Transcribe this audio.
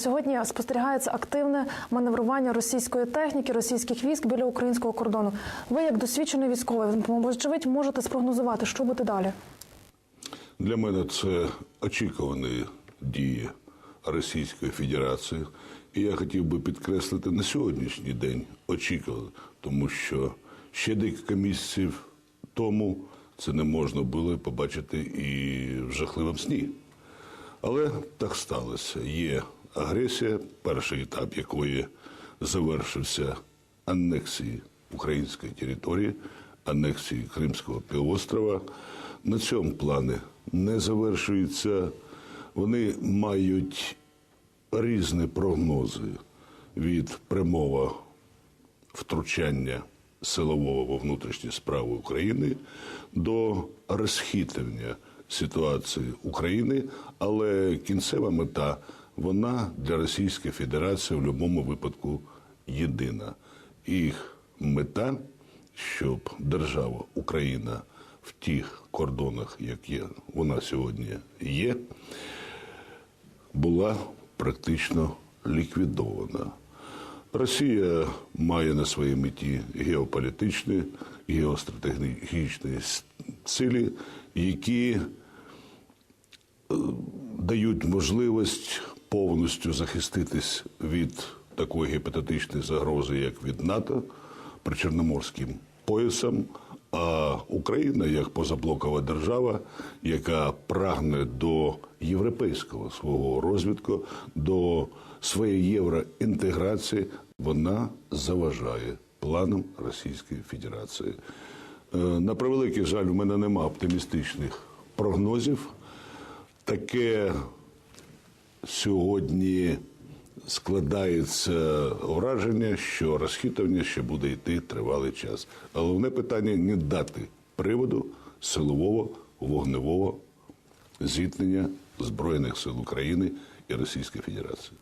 Сьогодні спостерігається активне маневрування російської техніки, російських військ біля українського кордону. Ви, як досвідчений військовий, вочевидь, можете спрогнозувати, що буде далі. Для мене це очікувані дії Російської Федерації. І я хотів би підкреслити на сьогоднішній день очікували, тому що ще декілька місяців тому це не можна було побачити і в жахливому сні. Але так сталося. Є агресія, перший етап якої завершився анексією української території, анексією Кримського півострова. На цьому плані не завершується. Вони мають різні прогнози від прямого втручання силового во внутрішні справи України до розхитування ситуації України, але кінцева мета вона для Російської Федерації в будь-якому випадку єдина. Їх мета, щоб держава Україна в тих кордонах, які вона сьогодні є, була практично ліквідована. Росія має на своїй меті геополітичні, геостратегічні цілі, які е, дають можливість повністю захиститись від такої гіпотетичної загрози, як від НАТО причорноморським поясом. А Україна як позаблокова держава, яка прагне до європейського свого розвитку, до своєї євроінтеграції, вона заважає планам Російської Федерації. Е, На превеликий жаль, в мене нема оптимістичних прогнозів. Таке сьогодні складається враження, що розхитування ще буде йти тривалий час. Головне питання не дати приводу силового вогневого зіткнення Збройних сил України і Російської Федерації.